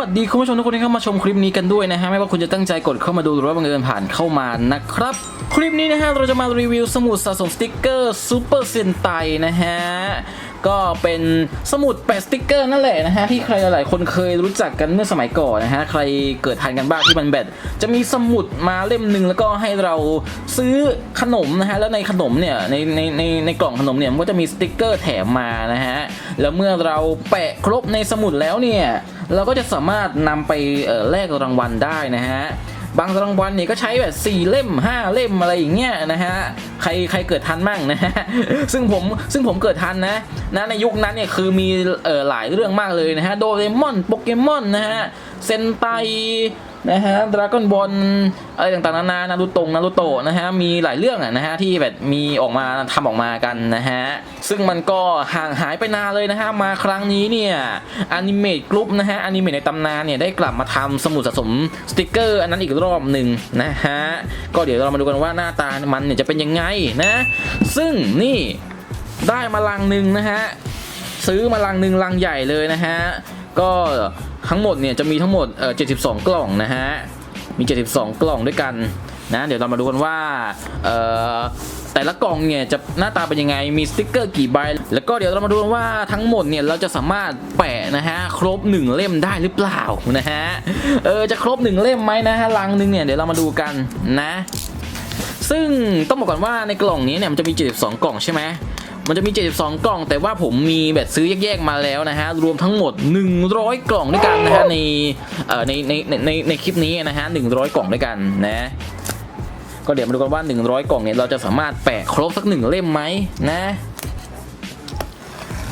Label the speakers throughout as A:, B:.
A: วัสดีคุณผู้ชมทุกคนที่เข้ามาชมคลิปนี้กันด้วยนะฮะไม่ว่าคุณจะตั้งใจกดเข้ามาดูหรือว่าบังเอิญผ่านเข้ามานะครับ คลิปนี้นะฮะเราจะมารีวิวสมุดสะสมสติกเกอร์ซูเปอร์เซนไตนะฮะ ก็เป็นสมุดแปะสติกเกอร์นั่นแหละนะฮะที่ใครหลายๆคนเคยรู้จักกันเมื่อสมัยก่อนนะฮะใครเกิดทันกันบ้างที่มันแบบจะมีสมุดมาเล่มหนึ่งแล้วก็ให้เราซื้อขนมนะฮะแล้วในขนมเนี่ยในในในในกล่องขนมเนี่ยมันก็จะมีสติกเกอร์แถมมานะฮะแล้วเมื่อเราแปะครบในสมุดแล้วเนี่ยเราก็จะสามารถนำไปเอ่อแลกรางวัลได้นะฮะ บางรางวัลเนี่ยก็ใช้แบบ4เล่ม 5 เล่มอะไรอย่างเงี้ยนะฮะใครใครเกิดทันมั่งนะฮะซึ่งผมซึ่งผมเกิดทันนะนะในยุคนั้นเนี่ยคือมีเอ่อหลายเรื่องมากเลยนะฮะโดเรมอนโปเกมอนนะฮะเซนไต นะฮะดราก้อนบอลอะไรต่างๆนานานารูโตงนารูโตะนะฮะ มีหลายเรื่องอะนะฮะที่แบบมีออกมาทำออกมากันนะฮะ ซึ่งมันก็ห่างหายไปนานเลยนะฮะ มาครั้งนี้เนี่ยอนิเมตกรุ๊ปนะฮะอนิเมตในตำนานเนี่ยได้กลับมาทำสมุดสะสมสติกเกอร์อันนั้นอีกรอบหนึ่งนะฮะ ก็เดี๋ยวเรามาดูกันว่าหน้าตามันเนี่ยจะเป็นยังไงนะ ซึ่งนี่ได้มาลังหนึ่งนะฮะ ซื้อมาลังหนึ่งลังใหญ่เลยนะฮะ ก็ ทั้งหมดเนี่ยจะมีทั้งหมดเอ่อ72 กล่องนะฮะ มี 72 กล่องด้วยกันนะ เดี๋ยวเรามาดูกันว่าเอ่อแต่ละกล่องเนี่ยจะหน้าตาเป็นยังไง มีสติกเกอร์กี่ใบ แล้วก็เดี๋ยวเรามาดูกันว่าทั้งหมดเนี่ยเราจะสามารถแปะนะฮะครบ 1 เล่มได้หรือเปล่านะฮะ เออจะครบ 1 เล่มไหมนะฮะลังหนึ่งเนี่ยเดี๋ยวเรามาดูกันนะซึ่งต้องบอกก่อนว่าในกล่องนี้เนี่ยมันจะมี 72 กล่องใช่ไหม มันจะมี 72 กล่อง แต่ว่าผมมีแบบซื้อแยกๆมาแล้วนะฮะ รวมทั้งหมด 100 กล่องด้วยกันนะฮะในเอ่อในในในในคลิปนี้นะฮะ 100 กล่องด้วยกันนะก็เดี๋ยวมาดูกันว่า 100 กล่องเนี่ยเราจะสามารถแปะครบสักหนึ่งเล่มไหมนะ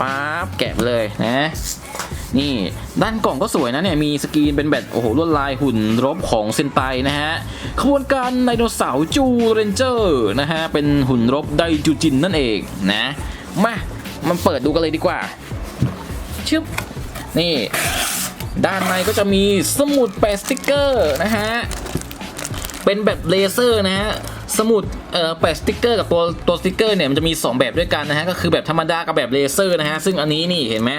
A: ป๊าบแกะเลยนะ นี่ด้านกล่องก็สวยนะเนี่ยมีสกรีนเป็นแบบโอ้โหลวดลายหุ่นรบของเซนไตนะฮะขบวนการไดโนเสาร์จูเรนเจอร์นะฮะเป็นหุ่นรบไดจูจินนั่นเองนะ มามันเปิดดูกันเลยดีกว่าชึบนี่ ด้านในก็จะมีสมุดแปะสติกเกอร์นะฮะ เป็นแบบเลเซอร์นะฮะ สมุดเอ่อแปะสติกเกอร์กับตัวตัวสติกเกอร์เนี่ยมันจะมี 2 แบบด้วยกันนะฮะ ก็คือแบบธรรมดากับแบบเลเซอร์นะฮะ ซึ่งอันนี้นี่เห็นไหม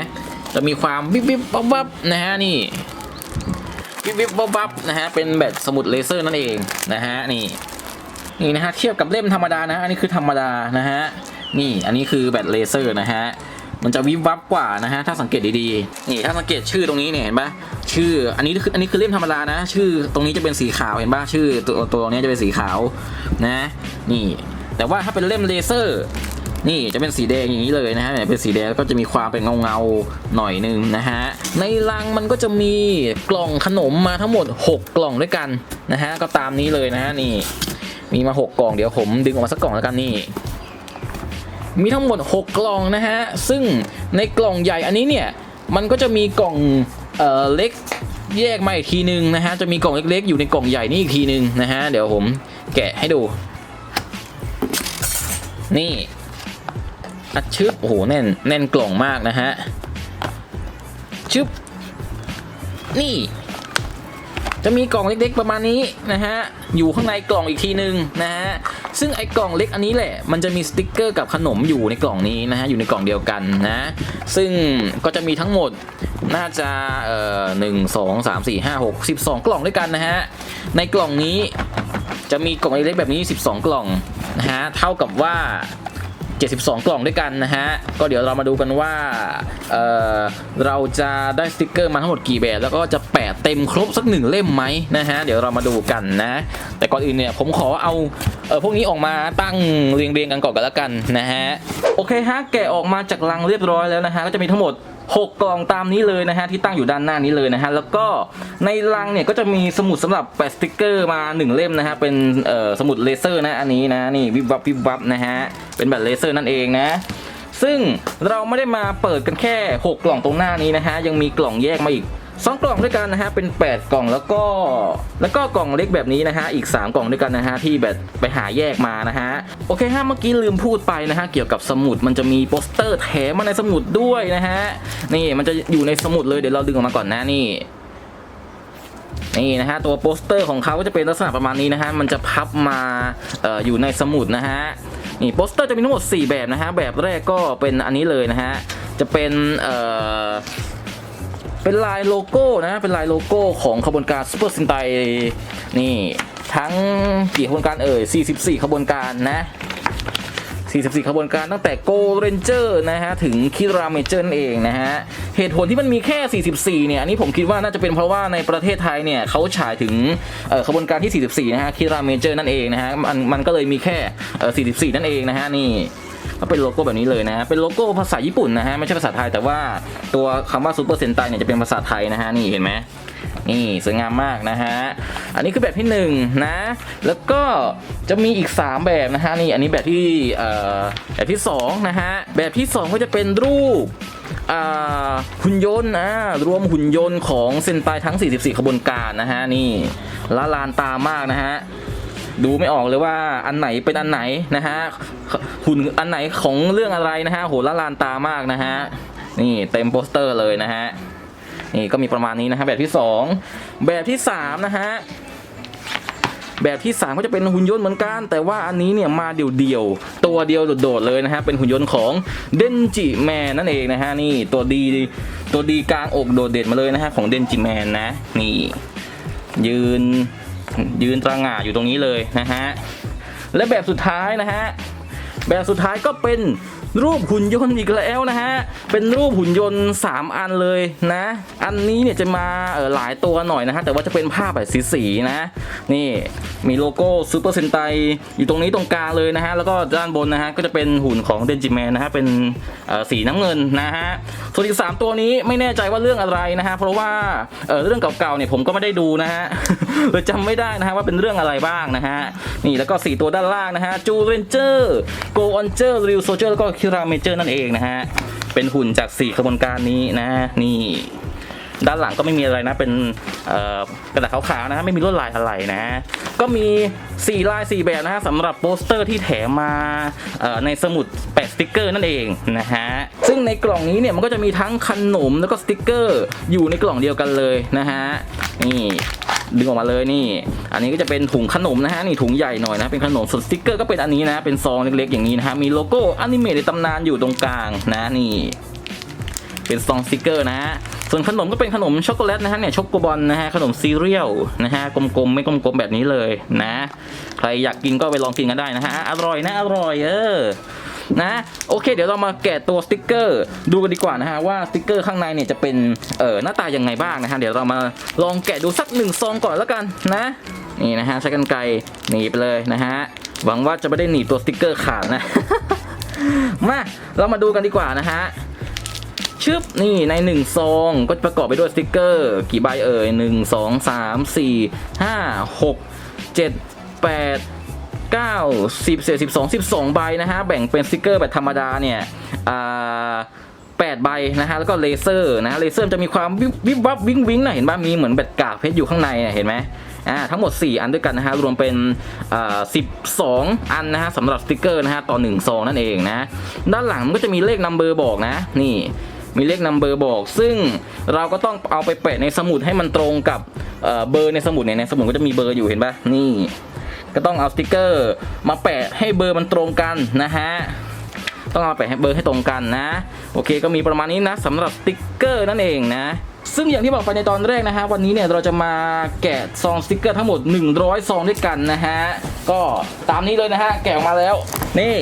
A: จะมีความวิบวิบวับวับนะฮะนี่วิบวิบวับวับนะฮะ เป็นแบบสมุดเลเซอร์นั่นเองนะฮะนี่นี่นะฮะเทียบกับเล่มธรรมดานะฮะอันนี้คือธรรมดานะฮะ นี่อันนี้คือแบบเลเซอร์นะฮะมันจะวิบวับกว่านะฮะถ้าสังเกตดีๆนี่ถ้าสังเกตชื่อตรงนี้เนี่ยเห็นปะชื่ออันนี้คืออันนี้คือเล่มธรรมดานะ ชื่อตรงนี้จะเป็นสีขาวเห็นปะชื่อตัวตัวนี้จะเป็นสีขาวนะนี่ แต่ว่าถ้าเป็นเล่มเลเซอร์นี่จะเป็นสีแดงอย่างนี้เลยนะฮะเนี่ยเป็นสีแดงก็จะมีความเป็นเงาเงาๆหน่อยนึงนะฮะในลังมันก็จะมีกล่องขนมมาทั้งหมด 6 กล่องด้วยกันนะฮะก็ตามนี้เลยนะฮะนี่มีมา 6 กล่องเดี๋ยวผมดึงออกมาสักกล่องแล้วกันนี่ มีทั้งหมด 6 กล่องนะฮะ ซึ่งในกล่องใหญ่อันนี้เนี่ย มันก็จะมีกล่องเอ่อเล็กแยกมาอีกทีนึงนะฮะ จะมีกล่องเล็กๆ อยู่ในกล่องใหญ่นี่อีกทีนึงนะฮะ เดี๋ยวผมแกะให้ดู นี่อัดชึบโอ้โหแน่นแน่นกล่องมากนะฮะชึบนี่ จะมีกล่องเล็กๆประมาณนี้นะฮะ อยู่ข้างในกล่องอีกทีนึงนะฮะ ซึ่งไอ้กล่องเล็กอันนี้แหละ มันจะมีสติกเกอร์กับขนมอยู่ในกล่องนี้นะฮะ อยู่ในกล่องเดียวกันนะ ซึ่งก็จะมีทั้งหมดน่าจะเอ่อหนึ่งสองสามสี่ห้าหกสิบสองกล่องด้วยกันนะฮะ ในกล่องนี้จะมีกล่องเล็กๆแบบนี้ 12 กล่องนะฮะ เท่ากับว่า 72 กล่องด้วยกันนะฮะ ก็เดี๋ยวเรามาดูกันว่าเอ่อเราจะได้สติกเกอร์มาทั้งหมดกี่แบบแล้วก็จะแปะเต็มครบสักหนึ่งเล่มไหมนะฮะ เดี๋ยวเรามาดูกันนะ แต่ก่อนอื่นเนี่ยผมขอเอาเออพวกนี้ออกมาตั้งเรียงๆกันก่อนกันแล้วกันนะฮะ โอเคฮะแกะออกมาจากลังเรียบร้อยแล้วนะฮะก็จะมีทั้งหมด 6 กล่องตามนี้เลยนะฮะที่ตั้งอยู่ด้านหน้านี้เลยนะฮะแล้วก็ในลังเนี่ยก็จะมีสมุดสำหรับแปะสติกเกอร์มา 1 เล่มนะฮะเป็นสมุดเลเซอร์นะอันนี้นะนี่วิบวับวิบวับนะฮะเป็นแบบเลเซอร์นั่นเองนะซึ่งเราไม่ได้มาเปิดกันแค่ 6 กล่องตรงหน้านี้นะฮะยังมีกล่องแยกมาอีก 2 กล่องด้วยกันนะฮะเป็น 8 กล่องแล้วก็แล้วก็กล่องเล็กแบบนี้นะฮะอีก 3 กล่องด้วยกันนะฮะที่แบบไปหาแยกมานะฮะโอเคฮะเมื่อกี้ลืมพูดไปนะฮะเกี่ยวกับสมุดมันจะมีโปสเตอร์แถมมาในสมุดด้วยนะฮะนี่มันจะอยู่ในสมุดเลยเดี๋ยวเราดึงออกมาก่อนนะนี่นี่นะฮะตัวโปสเตอร์ของเขาก็จะเป็นลักษณะประมาณนี้นะฮะมันจะพับมาอออยู่ในสมุดนะฮะนี่โปสเตอร์จะมีทั้งหมด 4 แบบนะฮะแบบแรกก็เป็นอันนี้เลยนะฮะจะเป็นเอ่อ เป็นลายโลโก้นะเป็นลายโลโก้ของขบวนการซูเปอร์ซินไตนี่ทั้งกี่ขบวนการเอ่ย 44 ขบวนการนะ 44 ขบวนการตั้งแต่โกเรนเจอร์นะฮะ ถึงคิราเมเจอร์นั่นเองนะฮะ เหตุผลที่มันมีแค่ 44 เนี่ย อันนี้ผมคิดว่าน่าจะเป็นเพราะว่าในประเทศไทยเนี่ยเขาฉายถึงขบวนการที่ 44 นะฮะคิราเมเจอร์นั่นเองนะฮะ มันมันก็เลยมีแค่ 44 นั่นเองนะฮะนี่ ก็เป็นโลโก้แบบนี้เลยนะฮะเป็นโลโก้ภาษาญี่ปุ่นนะฮะไม่ใช่ภาษาไทยแต่ว่าตัวคำว่าซูเปอร์เซนไตเนี่ยจะเป็นภาษาไทยนะฮะนี่เห็นไหมนี่สวยงามมากนะฮะ อันนี้คือแบบที่1นงนะ แล้วก็จะมีอีก 3 แบบนะฮะนี่อันนี้แบบที่เอ่อแบบที่2นะฮะแบบที่ 2 ก็จะเป็นรูปหุ่นยนต์นะรวมหุ่นยนต์ของเซนไตทั้ง 44 ขบวนการนะฮะนี่ละลานตามากนะฮะ ดูไม่ออกเลยว่าอันไหนเป็นอันไหนนะฮะหุ่นอันไหนของเรื่องอะไรนะฮะโหละลานตามากนะฮะนี่เต็มโปสเตอร์เลยนะฮะนี่ก็มีประมาณนี้นะฮะแบบที่ 2 แบบที่3นะฮะแบบที่ 3 ก็จะเป็นหุ่นยนต์เหมือนกัน แต่ว่าอันนี้เนี่ยมาเดี่ยวๆตัวเดียวโดดๆเลยนะฮะเป็นหุ่นยนต์ของเดนจิแมนนั่นเองนะฮะนี่ตัวดีตัวดีกลางอกโดดเด่นมาเลยนะฮะของเดนจิแมนนะนี่ยืน ยืนตระหง่าอยู่ตรงนี้เลยนะฮะและแบบสุดท้ายนะฮะแบบสุดท้ายก็เป็น รูปหุ่นยนต์อีกแล้วนะฮะ เป็นรูปหุ่นยนต์ 3 อันเลยนะ อันนี้เนี่ยจะมาหลายตัวหน่อยนะฮะ แต่ว่าจะเป็นภาพแบบสีๆนะ นี่มีโลโก้ซูเปอร์เซนไตอยู่ตรงนี้ตรงกลางเลยนะฮะ แล้วก็ด้านบนนะฮะ ก็จะเป็นหุ่นของเดนจิแมนนะฮะ เป็นสีน้ำเงินนะฮะ ส่วนอีก 3 ตัวนี้ไม่แน่ใจว่าเรื่องอะไรนะฮะ เพราะว่าเเรื่องเก่าๆเนี่ยผมก็ไม่ได้ดูนะฮะเลยจำไม่ได้นะฮะว่าเป็นเรื่องอะไรบ้างนะฮะ นี่แล้วก็ 4 ตัวด้านล่างนะฮะจูเรนเจอร์โกออนเจอร์ริวโซเจอร์แล้วก็คิราเมเจอร์นั่นเองนะฮะ เป็นหุ่นจาก 4 ขบวนการนี้นะนี่ด้านหลังก็ไม่มีอะไรนะ เป็นกระดาษขาวๆนะฮะ ไม่มีลวดลายอะไรนะ ก็มี 4 ลาย 4 แบบนะฮะสำหรับโปสเตอร์ที่แถมมาในสมุดแปะสติกเกอร์นั่นเองนะฮะ ซึ่งในกล่องนี้เนี่ยมันก็จะมีทั้งขนมแล้วก็สติกเกอร์อยู่ในกล่องเดียวกันเลยนะฮะ นี่ ดึงออกมาเลยนี่ อันนี้ก็จะเป็นถุงขนมนะฮะนี่ถุงใหญ่หน่อยนะเป็นขนมส่วนสติกเกอร์ก็เป็นอันนี้นะเป็นซองเล็กๆอย่างนี้นะฮะมีโลโก้อนิเมะในตำนานอยู่ตรงกลางนะนี่เป็นซองสติกเกอร์นะฮะ ส่วนขนมก็เป็นขนมช็อกโกแลตนะฮะเนี่ยช็อกโกบอลนะฮะขนมซีเรียลนะฮะกลมๆไม่กลมๆแบบนี้เลยนะ ใครอยากกินก็ไปลองกินกันได้นะฮะอร่อยนะอร่อยเออ นะโอเค เดี๋ยวเรามาแกะตัวสติกเกอร์ดูกันดีกว่านะฮะว่าสติกเกอร์ข้างในเนี่ยจะเป็นเอ่อหน้าตายังไงบ้างนะฮะเดี๋ยวเรามาลองแกะดูสักหนึ่งซองก่อนแล้วกันนะนี่นะฮะใช้กันไกรหนีไปเลยนะฮะหวังว่าจะไม่ได้หนีตัวสติกเกอร์ขาดนะมาเรามาดูกันดีกว่านะฮะชึบนี่ในหนึ่งซองก็ประกอบไปด้วยสติกเกอร์กี่ใบเอ่ยหนึ่งสองสา มสี่ห้าหกเก้าสิบเศษสิบสองสิบสองใบนะฮะ แบ่งเป็นสติกเกอร์แบบธรรมดาเนี่ยอ่าแปดใบนะฮะ แล้วก็เลเซอร์นะะเลเซอร์จะมีความวิบวับวิ้งวิ้งนะเห็นป่ะมีเหมือนแบบกากเพชรอยู่ข้างในน่ะเห็นไหมอ่าทั้งหมด 4 อันด้วยกันนะฮะ รวมเป็นอ่า12 อันนะฮะสำหรับสติกเกอร์นะฮะ ต่อ1ซองนั่นเองนะ ด้านหลังมันก็จะมีเลขนัมเบอร์บอกนะ นี่มีเลขนัมเบอร์บอก ซึ่งเราก็ต้องเอาไปแปะในสมุดให้มันตรงกับเอ่อเบอร์ในสมุดเนี่ยในสมุดก็จะมีเบอร์อยู่เห็นปะนี่ ก็ต้องเอาสติกเกอร์ มาแปะให้เบอร์มันตรงกันนะฮะต้องเอาแปะให้เบอร์ให้ตรงกันนะ โอเคก็มีประมาณนี้นะสำหรับสติกเกอร์นั่นเองนะซึ่งอย่างที่บอกไปในตอนแรกนะฮะวันนี้เนี่ยเราจะมาแกะซองสติกเกอร์ทั้งหมด 100 ซองด้วยกันนะฮะก็ตามนี้เลยนะฮะแกะออกมาแล้วนี่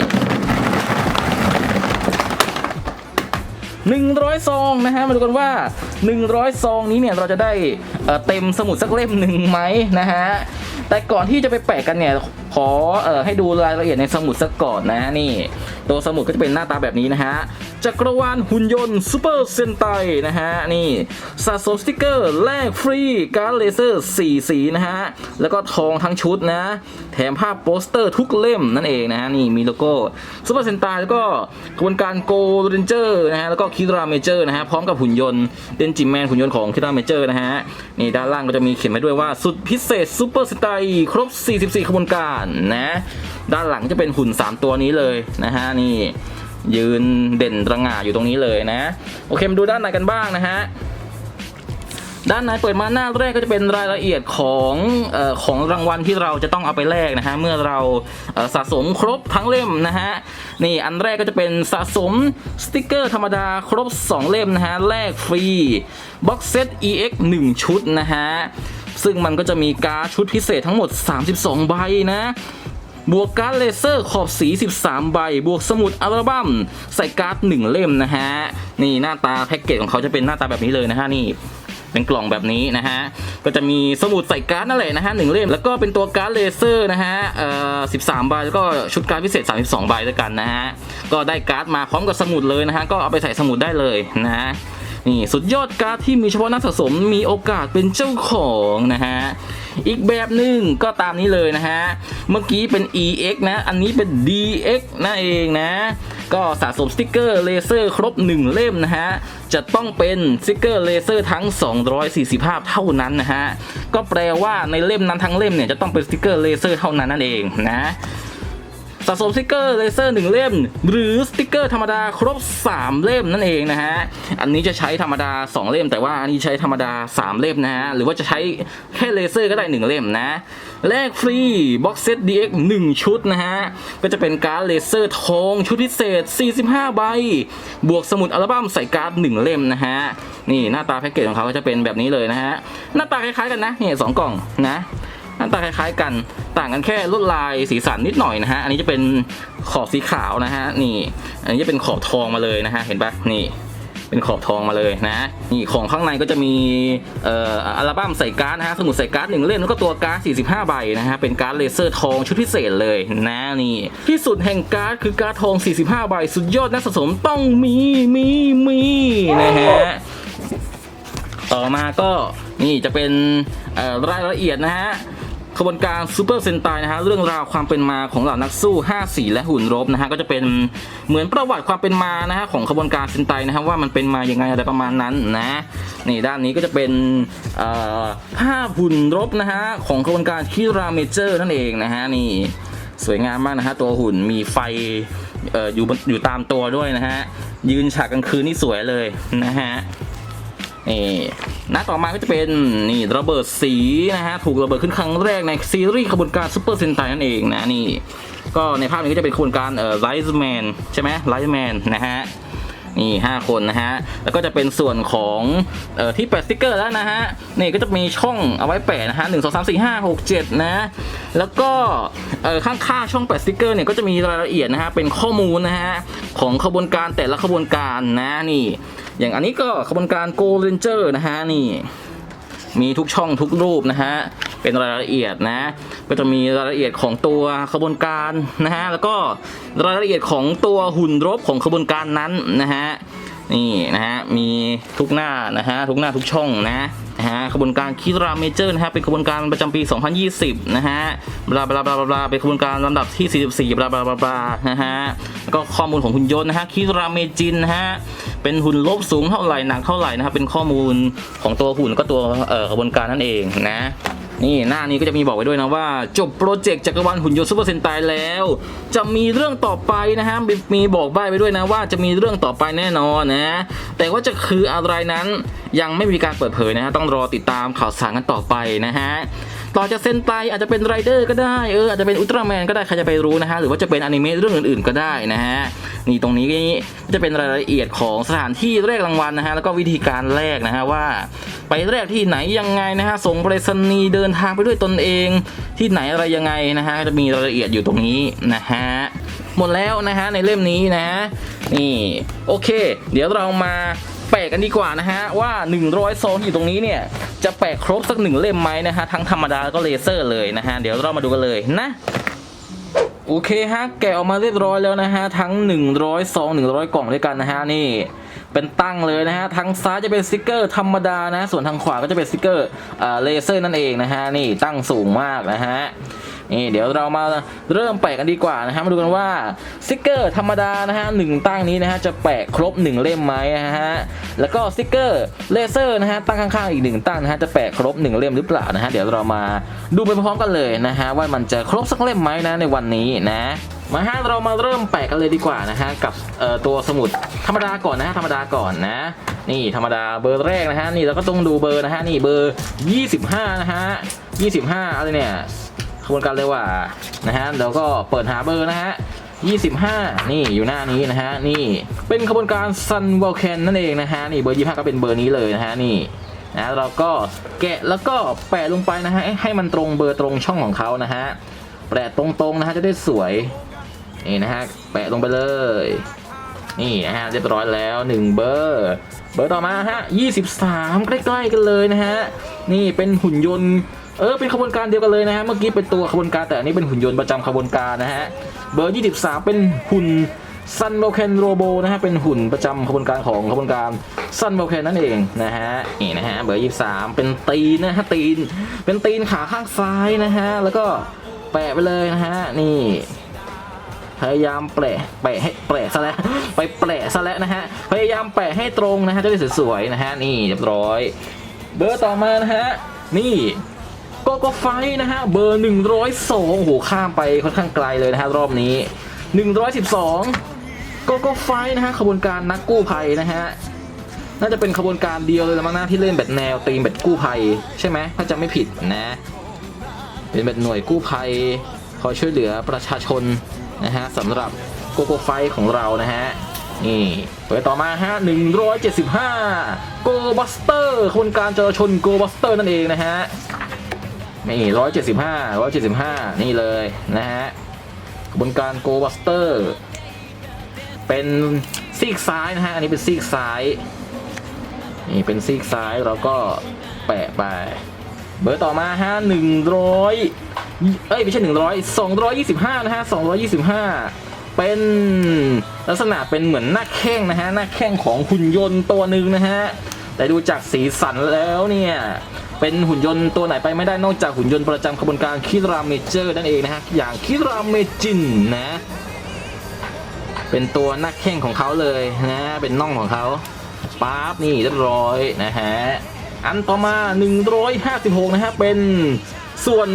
A: 100 ซองนะฮะมาดูกันว่า 100 ซองนี้เนี่ยเราจะได้เเต็มสมุดสักเล่มหนึ่งไหมนะฮะ แต่ก่อนที่จะไปแปะกันเนี่ยขอออให้ดูรายละเอียดในสมุดสักก่อนนะนี่ ตัวสมุดก็จะเป็นหน้าตาแบบนี้นะฮะจักรวาลหุ่นยนต์ซูเปอร์เซนไตนะฮะนี่สะสมสติกเกอร์แลกฟรีการ์ดเลเซอร์4สีนะฮะแล้วก็ทองทั้งชุดนะ แถมภาพโปสเตอร์ทุกเล่มนั่นเองนะฮะนี่มีโลโก้ซูเปอร์เซนไตแล้วก็กระบวนการโกลเรนเจอร์นะฮะแล้วก็คิราเมเจอร์นะฮะพร้อมกับหุ่นยนต์เดนจิแมนหุ่นยนต์ของคิราเมเจอร์นะฮะนี่ด้านล่างก็จะมีเขียนไว้ด้วยว่าสุดพิเศษซูเปอร์สไตครบ 44 ขบวนการนะ ด้านหลังจะเป็นหุ่น 3 ตัวนี้เลยนะฮะนี่ยืนเด่นระงาอยู่ตรงนี้เลยนะ โอเคมาดูด้านในกันบ้างนะฮะด้านในเปิดมาหน้าแรกก็จะเป็นรายละเอียดของออของรางวัลที่เราจะต้องเอาไปแลกนะฮะเมื่อเราเสะสมครบทั้งเล่มนะฮะนี่อันแรกก็จะเป็นสะสมสติกเกอร์ธรรมดาครบ 2 เล่มนะฮะแลกฟรีบ็อกเซต EX 1 ชุดนะฮะซึ่งมันก็จะมีการ์ดชุดพิเศษทั้งหมด 32 ใบนะ บวกการ์ดเลเซอร์ขอบสี 13 ใบ บวกสมุดอัลบั้มใส่การ์ด1เล่มนะฮะ นี่หน้าตาแพ็กเกจของเขาจะเป็นหน้าตาแบบนี้เลยนะฮะนี่เป็นกล่องแบบนี้นะฮะ ก็จะมีสมุดใส่การ์ดนั่นแหละนะฮะหนึ่งเล่ม แล้วก็เป็นตัวการ์ดเลเซอร์นะฮะ เอ่อ13ใบ แล้วก็ชุดการ์ดพิเศษ 32 ใบด้วยกันนะฮะ ก็ได้การ์ดมาพร้อมกับสมุดเลยนะฮะ ก็เอาไปใส่สมุดได้เลยนะฮะ นี่สุดยอดการ์ดที่มีเฉพาะนักสะสมมีโอกาสเป็นเจ้าของนะฮะ อีกแบบหนึ่งก็ตามนี้เลยนะฮะ เมื่อกี้เป็น EX นะ อันนี้เป็น DX นั่นเองนะ ก็สะสมสติกเกอร์เลเซอร์ครบ 1 เล่มนะฮะ จะต้องเป็นสติกเกอร์เลเซอร์ทั้ง 240ภาพเท่านั้นนะฮะ ก็แปลว่าในเล่มนั้นทั้งเล่มเนี่ยจะต้องเป็นสติกเกอร์เลเซอร์เท่านั้นนั่นเองนะ สะสมสติกเกอร์เลเซอร์1เล่ม หรือสติกเกอร์ธรรมดาครบ 3 เล่มนั่นเองนะฮะ อันนี้จะใช้ธรรมดา 2 เล่ม แต่ว่าอันนี้ใช้ธรรมดา 3 เล่มนะฮะ หรือว่าจะใช้แค่เลเซอร์ก็ได้ 1 เล่มนะ แลกฟรีบ็อกเซต DX 1 ชุดนะฮะ ก็จะเป็นการ์ดเลเซอร์ทองชุดพิเศษ 45 ใบ บวกสมุดอัลบั้มใส่การ์ด 1 เล่มนะฮะ นี่หน้าตาแพ็กเกจของเขาก็จะเป็นแบบนี้เลยนะฮะ หน้าตาคล้ายๆกันนะเนี่ยสองกล่องนะ หน้าตาคล้ายๆกัน ต่างกันแค่ลวดลายสีสันนิดหน่อยนะฮะ อันนี้จะเป็นขอบสีขาวนะฮะ นี่ อันนี้จะเป็นขอบทองมาเลยนะฮะ เห็นปะนี่ เป็นขอบทองมาเลยนะ นี่ของข้างในก็จะมีเอ่ออัลบั้มใส่การ์ดนะฮะ สมุดใส่การ์ดหนึ่งเล่มแล้วก็ตัวการ์ด45 ใบนะฮะ เป็นการ์ดเลเซอร์ทองชุดพิเศษเลยนะนี่ ที่สุดแห่งการ์ดคือการ์ดทอง 45 ใบ สุดยอดนักสะสมต้องมีมีมีนะฮะ ต่อมาก็นี่จะเป็นรายละเอียดนะฮะ ขบวนการซูเปอร์เซนไตนะฮะเรื่องราวความเป็นมาของเหล่านักสู้ 5 สีและหุ่นรบนะฮะก็จะเป็นเหมือนประวัติความเป็นมานะฮะของขบวนการเซนไตนะฮะว่ามันเป็นมาอยังไงอะไรประมาณนั้นนะนี่ด้านนี้ก็จะเป็นภาพหุ่นรบนะฮะของขบวนการคิราเมเจอร์นั่นเองนะฮะนี่สวยงามมากนะฮะตัวหุ่นมีไฟอออยู่อยู่ตามตัวด้วยนะฮะยืนฉากกลางคืนนี่สวยเลยนะฮะ นี่หน้าต่อมาก็จะเป็นนี่ระเบิดสีนะฮะถูกระเบิดขึ้นครั้งแรกในซีรีส์ขบวนการซูเปอร์เซนไตนั่นเองนะนี่ก็ในภาพนี้ก็จะเป็นขบวนการเอ่อไลซ์แมนใช่ไหมไลซ์แมนนะฮะ นี่ 5 คนนะฮะ แล้วก็จะเป็นส่วนของเอ่อที่แปะสติ๊กเกอร์แล้วนะฮะ นี่ก็จะมีช่องเอาไว้แปะนะฮะหนึ่งสองสามสี่ห้าหกเจ็ดนะ แล้วก็เอ่อข้างๆช่องแปะสติ๊กเกอร์เนี่ยก็จะมีรายละเอียดนะฮะ เป็นข้อมูลนะฮะ ของขบวนการแต่ละขบวนการนะนี่ อย่างอันนี้ก็ขบวนการโกลเ a นเจอร์นะฮะนี่ มีทุกช่องทุกรูปนะฮะ เป็นรายละเอียดนะ ก็จะมีรายละเอียดของตัวขบวนการนะฮะ แล้วก็รายละเอียดของตัวหุ่นรบของขบวนการนั้นนะฮะ นี่นะฮะมีทุกหน้านะฮะทุกหน้าทุกช่องนะนะฮะขบวนการคิราเมเจอร์นะฮะเป็นขบวนการประจำปี 2020 นะฮะบลาบลาบลาบลาเป็นขบวนการลำดับที่ 44บลาบลาบลาบลานะฮะแล้วก็ข้อมูลของหุ่นยนต์นะฮะคิราเมจินนะฮะเป็นหุ่นลบสูงเท่าไหร่หนักเท่าไหร่นะครับเป็นข้อมูลของตัวหุ่นก็ตัวขบวนการนั่นเองนะ นี่หน้านี้ก็จะมีบอกไว้ด้วยนะว่า จบโปรเจกต์จักรวาลหุ่นยนต์ซูเปอร์เซนไตแล้ว จะมีเรื่องต่อไปนะฮะมีบอกใบ้ไปด้วยนะว่าจะมีเรื่องต่อไปแน่นอนนะ แต่ว่าจะคืออะไรนั้นยังไม่มีการเปิดเผยนะฮะต้องรอติดตามข่าวสารกันต่อไปนะฮะต่อจากเซนไตอาจจะเป็นไรเดอร์ก็ได้เอออาจจะเป็นอุลตร้าแมนก็ได้ใครจะไปรู้นะฮะหรือว่าจะเป็นอนิเมะเรื่องอื่นๆก็ได้นะฮะนี่ตรงนี้จะเป็นรายละเอียดของสถานที่แลกรางวัลนะฮะแล้วก็วิธีการแลกนะฮะว่า ไปแลกที่ไหนยังไงนะฮะส่งไปรษณีย์เดินทางไปด้วยตนเองที่ไหนอะไรยังไงนะฮะจะมีรายละเอียดอยู่ตรงนี้นะฮะหมดแล้วนะฮะในเล่มนี้นะนี่โอเค เดี๋ยวเรามาแปะกันดีกว่านะฮะว่า 100ซองที่อยู่ตรงนี้เนี่ยจะแปะครบสักหนึ่งเล่มไหมนะฮะทั้งธรรมดาแล้วก็เลเซอร์เลยนะฮะเดี๋ยวเรามาดูกันเลยนะโอเคฮะแกะออกมาเรียบร้อยแล้วนะฮะทั้ง 100 ซอง 100 กล่องด้วยกันนะฮะนี่ เป็นตั้งเลยนะฮะทางซ้ายจะเป็นสติกเกอร์ธรรมดานะ ส่วนทางขวาก็จะเป็นสติกเกอร์อ่าเลเซอร์นั่นเองนะฮะนี่ตั้งสูงมากนะฮะนี่เดี๋ยวเรามาเริ่มแปะกันดีกว่านะฮะมาดูกันว่าสติกเกอร์ธรรมดานะฮะหนึ่งตั้งนี้นะฮะจะแปะครบ 1 เล่มไหมนะฮะแล้วก็สติกเกอร์เลเซอร์นะฮะตั้งข้างๆอีกหนึ่งตั้งนะฮะจะแปะครบ 1 เล่มหรือเปล่านะฮะเดี๋ยวเรามาดูไปพร้อมกันเลยนะฮะว่ามันจะครบสักเล่มไหมนะในวันนี้นะ มาฮะเรามาเริ่มแปะกันเลยดีกว่านะฮะกับตัวสมุดธรรมดาก่อนนะฮะธรรมดาก่อนนะ นี่ธรรมดาเบอร์แรกนะฮะนี่เราก็ต้องดูเบอร์นะฮะนี่เบอร์ 25 นะฮะ 25 อะไรเนี่ยขบวนการเรียว่านะฮะแล้วก็เปิดหาเบอร์นะฮะ25 นี่อยู่หน้านี้นะฮะนี่เป็นขบวนการ Sun Vulcan นั่นเองนะฮะนี่เบอร์ 25 ก็เป็นเบอร์นี้เลยนะฮะนี่นะเราก็แกะแล้วก็แปะลงไปนะฮะให้มันตรงเบอร์ตรงช่องของเขานะฮะแปะตรงๆนะฮะจะได้สวย นี่นะฮะแปะลงไปเลย นี่นะฮะเรียบร้อยแล้ว1เบอร์เบอร์ต่อมาฮะ23 ใกล้ๆกันเลยนะฮะนี่เป็นหุ่นยนต์เออเป็นขบวนการเดียวกันเลยนะฮะเมื่อกี้เป็นตัวขบวนการแต่อันนี้เป็นหุ่นยนต์ประจำขบวนการนะฮะเบอร์ 23 เป็นหุ่นซันโบเคนโรโบนะฮะเป็นหุ่นประจำขบวนการของขบวนการซันโบเคนนั่นเองนะฮะนี่นะฮะเบอร์ 23 เป็นตีนนะฮะตีน เป็นตีนขาข้างซ้ายนะฮะแล้วก็แปะไปเลยนะฮะนี่ พยายามแปะแปะให้แปะซะแล้วไปแปะซะแล้วนะฮะพยายามแปะให้ตรงนะฮะจะได้สวยๆนะฮะนี่เรียบร้อย เบอร์ต่อมานะฮะนี่โกโก้ไฟนะฮะเบอร์102โอ้โหข้ามไปค่อนข้างไกลเลยนะฮะรอบนี้ 112โกโก้ไฟนะฮะขบวนการนักกู้ภัยนะฮะน่าจะเป็นขบวนการเดียวเลยละมั้งนะที่เล่นแบบแนวตีมแบบกู้ภัยใช่ไหมถ้าจำไม่ผิดนะ เป็นแบบหน่วยกู้ภัยคอยช่วยเหลือประชาชน นะฮะสำหรับโกโก้ไฟของเรานะฮะนี่เปิดต่อมาฮะ175 โกบัสเตอร์คนการจราชนโกบัสเตอร์นั่นเองนะฮะนี่175 175 นี่เลยนะฮะขบวนการโกบัสเตอร์เป็นซีกซ้ายนะฮะ อันนี้เป็นซีกซ้าย นี่เป็นซีกซ้ายเราก็แปะไป เบอร์ต่อมาฮะหนึ่งร้อยเอ้ยไม่ใช่หนึ่งร้อยสองร้อยยี่สิบห้านะฮะสองร้อยยี่สิบห้าเป็นลักษณะเป็นเหมือนหน้าแข้งนะฮะหน้าแข้งของหุ่นยนต์ตัวหนึ่งนะฮะแต่ดูจากสีสันแล้วเนี่ยเป็นหุ่นยนต์ตัวไหนไปไม่ได้นอกจากหุ่นยนต์ประจำขบวนการคิราเมเจอร์นั่นเองนะฮะอย่างคิราเมจินนะเป็นตัวหน้าแข้งของเขาเลยนะเป็นน่องของเขาป๊าบนี่เรียบร้อยนะฮะ อันต่อมา 156 นะฮะ เป็นส่วน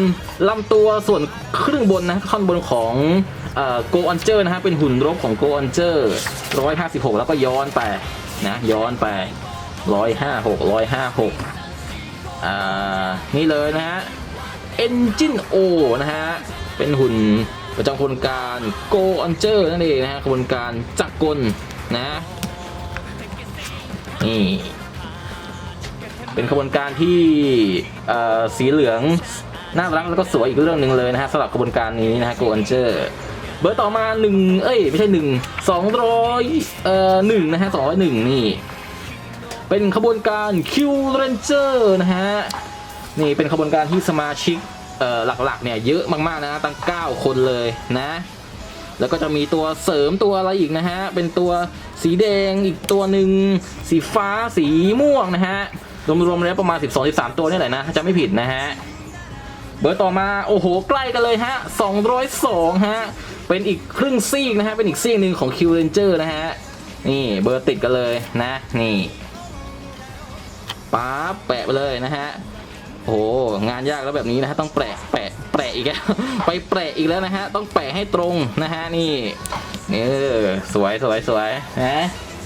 A: ลำตัวส่วนครึ่งบนนะท่อนบนของโกอันเจอร์นะฮะ เป็นหุ่นรบของโกอันเจอร์156 แล้วก็ย้อนไปนะ ย้อนไป 156 156 อ่า นี่เลยนะฮะ Engine O นะฮะ เป็นหุ่นประจำขบวนการโกอันเจอร์นั่นเองนะฮะขบวนการจักรกลนะนี่ เป็นขบวนการที่สีเหลืองน่ารักแล้วก็สวยอีกเรื่องหนึ่งเลยนะฮะสำหรับขบวนการนี้นะฮะโกอันเจอร์เบอร์ต่อมาหนึ่งเอ้ยไม่ใช่หนึ่งสองร้อยเอ่อหนึ่งนะฮะสองร้อยหนึ่งนี่ เป็นขบวนการคิวเรนเจอร์นะฮะนี่เป็นขบวนการที่สมาชิกเอ่อหลักๆเนี่ยเยอะมากๆนะตั้ง 9 คนเลยนะ แล้วก็จะมีตัวเสริมตัวอะไรอีกนะฮะเป็นตัวสีแดงอีกตัวหนึ่งสีฟ้าสีม่วงนะฮะ รวมๆแล้วประมาณ 12-13 ตัวนี่แหละนะถ้าจะไม่ผิดนะฮะเบอร์ต่อมาโอ้โหใกล้กันเลยฮะ 202 ฮะ เป็นอีกครึ่งซีกนะฮะ เป็นอีกซีกหนึ่งของ Q Ranger นะฮะ นี่เบอร์ติดกันเลยนะ นี่ป๊าบแปะไปเลยนะฮะ โอ้โหงานยากแล้วแบบนี้นะฮะ ต้องแปะแปะแปะอีกแล้วไปแปะอีกแล้วนะฮะ ต้องแปะให้ตรงนะฮะ นี่เออสวยสวยสวยนะ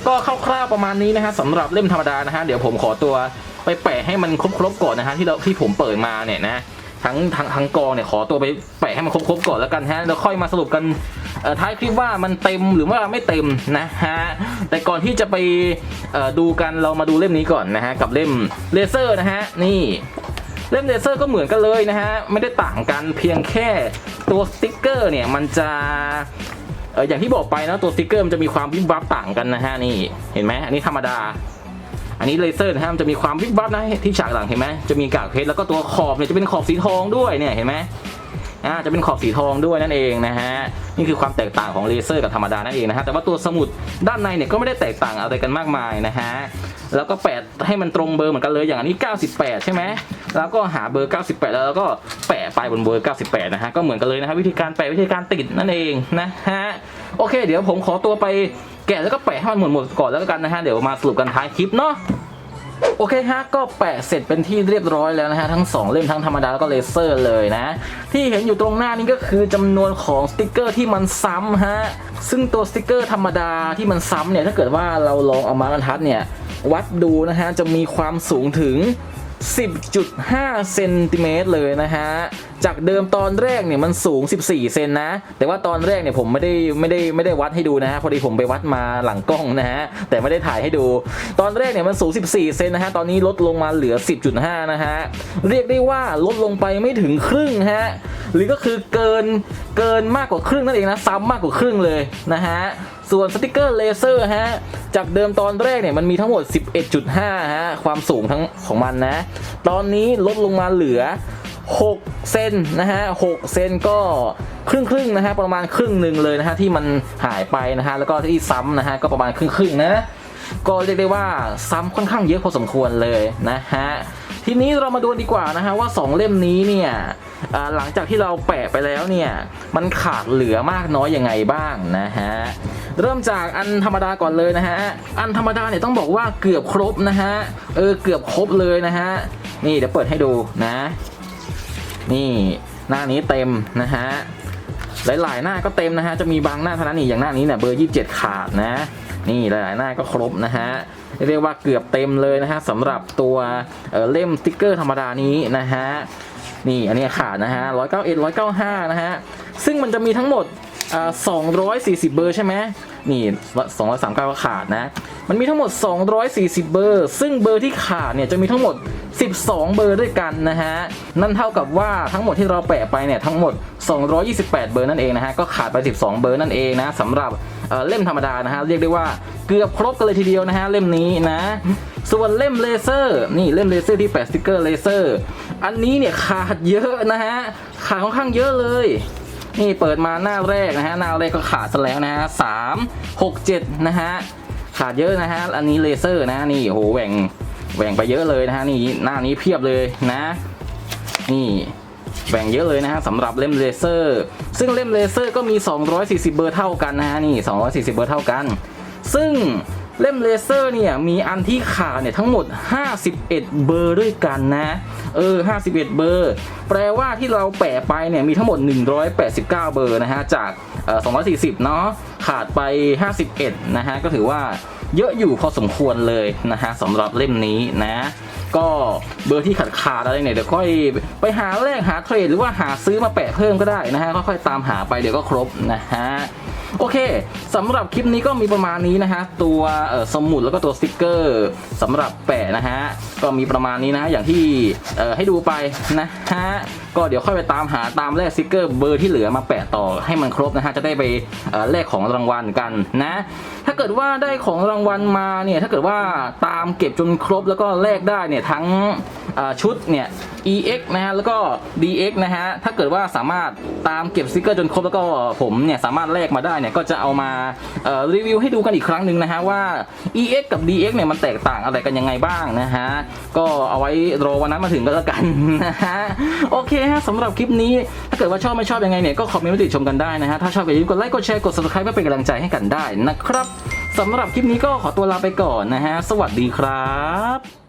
A: ก็คร่าวๆประมาณนี้นะฮะสำหรับเล่มธรรมดานะฮะเดี๋ยวผมขอตัวไปแปะให้มันครบๆก่อนนะฮะที่เราที่ผมเปิดมาเนี่ยนะทั้งทั้งทั้งกองเนี่ยขอตัวไปแปะให้มันครบๆก่อนแล้วกันฮะแล้วค่อยมาสรุปกันเอ่อท้ายคลิปว่ามันเต็มหรือว่าไม่เต็มนะฮะแต่ก่อนที่จะไปเอ่อดูกันเรามาดูเล่มนี้ก่อนนะฮะกับเล่มเลเซอร์นะฮะนี่เล่มเลเซอร์ก็เหมือนกันเลยนะฮะไม่ได้ต่างกันเพียงแค่ตัวสติ๊กเกอร์เนี่ยมันจะ อออย่างที่บอกไปนะตัวสติกเกอร์มันจะมีความวิบวับต่างกันนะฮะนี่เห็นไหมอันนี้ธรรมดา อันนี้เลเซอร์นะฮะมันจะมีความวิบวับนะที่ฉากหลังเห็นไหมจะมีกากเพชรแล้วก็ตัวขอบเนี่ยจะเป็นขอบสีทองด้วยเนี่ยเห็นไหม อ่าจะเป็นขอบสีทองด้วยนั่นเองนะฮะนี่คือความแตกต่างของเลเซอร์กับธรรมดานั่นเองนะฮะแต่ว่าตัวสมุดด้านในเนี่ยก็ไม่ได้แตกต่างอะไรกันมากมายนะฮะแล้วก็แปะให้มันตรงเบอร์เหมือนกันเลยอย่างอันนี้ 98 ใช่ไหมแล้วก็หาเบอร์ 98 แล้วเราก็แปะไปบนเบอร์ 98 นะฮะก็เหมือนกันเลยนะฮะวิธีการแปะวิธีการติดนั่นเองนะฮะโอเค เดี๋ยวผมขอตัวไปแกะแล้วก็แปะให้มันหมดหมดก่อนแล้วกันนะฮะเดี๋ยวมาสรุปกันท้ายคลิปเนาะ โอเคฮะก็แปะเสร็จเป็นที่เรียบร้อยแล้วนะฮะทั้ง 2 เล่มทั้งธรรมดาแล้วก็เลเซอร์เลยนะ ที่เห็นอยู่ตรงหน้านี้ก็คือจำนวนของสติกเกอร์ที่มันซ้ำฮะซึ่งตัวสติกเกอร์ธรรมดาที่มันซ้ำเนี่ยถ้าเกิดว่าเราลองเอามาบรรทัดเนี่ยวัดดูนะฮะจะมีความสูงถึง 10.5 เซนติเมตรเลยนะฮะ จากเดิมตอนแรกเนี่ยมันสูง 14 เซนนะ แต่ว่าตอนแรกเนี่ยผมไม่ได้ไม่ได้ไม่ได้วัดให้ดูนะฮะ พอดีผมไปวัดมาหลังกล้องนะฮะ แต่ไม่ได้ถ่ายให้ดู ตอนแรกเนี่ยมันสูง 14 เซนนะฮะ ตอนนี้ลดลงมาเหลือ 10.5 นะฮะ เรียกได้ว่าลดลงไปไม่ถึงครึ่งฮะ หรือก็คือเกินเกินมากกว่าครึ่งนั่นเองนะ ซ้ำมากกว่าครึ่งเลยนะฮะ ส่วนสติกเกอร์เลเซอร์ฮะจากเดิมตอนแรกเนี่ยมันมีทั้งหมด 11.5 ฮะความสูงทั้งของมันนะ ตอนนี้ลดลงมาเหลือ 6 เซนนะฮะ 6 เซนก็ครึ่งครึ่งๆนะฮะประมาณครึ่งหนึ่งเลยนะฮะที่มันหายไปนะฮะแล้วก็ที่ซ้ำนะฮะก็ประมาณครึ่งครึ่งๆนะก็เรียกได้ว่าซ้ำค่อนข้างเยอะพอสมควรเลยนะฮะ ทีนี้เรามาดูดีกว่านะฮะว่า 2 เล่มนี้เนี่ยหลังจากที่เราแปะไปแล้วเนี่ยมันขาดเหลือมากน้อยยังไงบ้างนะฮะเริ่มจากอันธรรมดาก่อนเลยนะฮะอันธรรมดาเนี่ยต้องบอกว่าเกือบครบนะฮะเออเกือบครบเลยนะฮะนี่เดี๋ยวเปิดให้ดูนะ นี่หน้านี้เต็มนะฮะหลายๆหน้าก็เต็มนะฮะจะมีบางหน้าเท่านั้นนี่อย่างหน้านี้เนี่ยเบอร์ 27 ขาดนะนี่หลายๆหน้าก็ครบนะฮะ เรียกว่าเกือบเต็มเลยนะฮะสำหรับตัวเเล่มสติกเกอร์ธรรมดานี้นะฮะนี่อันนี้ขาดนะฮะ191 195นะฮะซึ่งมันจะมีทั้งหมด อ่า240เบอร์ใช่ไหมนี่239ก็ขาดนะ มันมีทั้งหมด 240 เบอร์ ซึ่งเบอร์ที่ขาดเนี่ยจะมีทั้งหมด 12 เบอร์ด้วยกันนะฮะ นั่นเท่ากับว่าทั้งหมดที่เราแปะไปเนี่ยทั้งหมด 228 เบอร์นั่นเองนะฮะ ก็ขาดไป 12 เบอร์นั่นเองนะสำหรับเเล่มธรรมดานะฮะ เรียกได้ว่าเกือบครบกันเลยทีเดียวนะฮะเล่มนี้นะ ส่วนเล่มเลเซอร์นี่เล่มเลเซอร์ที่แปะสติกเกอร์เลเซอร์ อันนี้เนี่ยขาดเยอะนะฮะ ขาดค่อนข้างเยอะเลย นี่เปิดมาหน้าแรกนะฮะหน้าแรกก็ขาดซะแล้วนะฮะสามหกเจ็ดนะฮะขาดเยอะนะฮะอันนี้เลเซอร์นะนี่โหแหว่งแหว่งไปเยอะเลยนะฮะนี่หน้านี้เพียบเลยนะ นี่แบ่งเยอะเลยนะฮะสำหรับเล่มเลเซอร์ ซึ่งเล่มเลเซอร์ก็มี 240 เบอร์เท่ากันนะฮะนี่ 240 เบอร์เท่ากัน ซึ่งเล่มเลเซอร์เนี่ยมีอันที่ขาดเนี่ยทั้งหมด 51 เบอร์ด้วยกันนะ เออ 51 เบอร์ แปลว่าที่เราแปะไปเนี่ยมีทั้งหมด 189 เบอร์นะฮะ จากเอ่อ240 เนาะ ขาดไป 51 นะฮะ ก็ถือว่าเยอะอยู่พอสมควรเลยนะฮะสำหรับเล่มนี้นะ ก็เบอร์ที่ขาดขาดอะไรเนี่ยเดี๋ยวค่อยไปหาแลกหาเทรดหรือว่าหาซื้อมาแปะเพิ่มก็ได้นะฮะค่อยๆตามหาไปเดี๋ยวก็ครบนะฮะ โอเคสำหรับคลิปนี้ก็มีประมาณนี้นะฮะตัวสมุดแล้วก็ตัวสติกเกอร์สำหรับแปะนะฮะก็มีประมาณนี้นะอย่างที่ให้ดูไปนะฮะก็เดี๋ยวค่อยไปตามหาตามแลกสติกเกอร์เบอร์ที่เหลือมาแปะต่อให้มันครบนะฮะจะได้ไปเอ่อแลกของรางวัลกันนะถ้าเกิดว่าได้ของรางวัลมาเนี่ยถ้าเกิดว่าตามเก็บจนครบแล้วก็แลกได้เนี่ยทั้ง ชุดเนี่ย EX นะฮะแล้วก็ DX นะฮะถ้าเกิดว่าสามารถตามเก็บสติกเกอร์จนครบแล้วก็ผมเนี่ยสามารถแลกมาได้เนี่ยก็จะเอามารีวิวให้ดูกันอีกครั้งหนึ่งนะฮะว่า EX กับ DX เนี่ยมันแตกต่างอะไรกันยังไงบ้างนะฮะก็เอาไว้รอวันนั้นมาถึงก็แล้วกันนะฮะโอเคฮะสำหรับคลิปนี้ถ้าเกิดว่าชอบไม่ชอบยังไงเนี่ยก็คอมเมนต์มาติชมกันได้นะฮะถ้าชอบอย่าลืมกดไลค์กดแชร์กด subscribe เพื่อเป็นกำลังใจให้กันได้นะครับสำหรับคลิปนี้ก็ขอตัวลาไปก่อนนะฮะสวัสดีครับ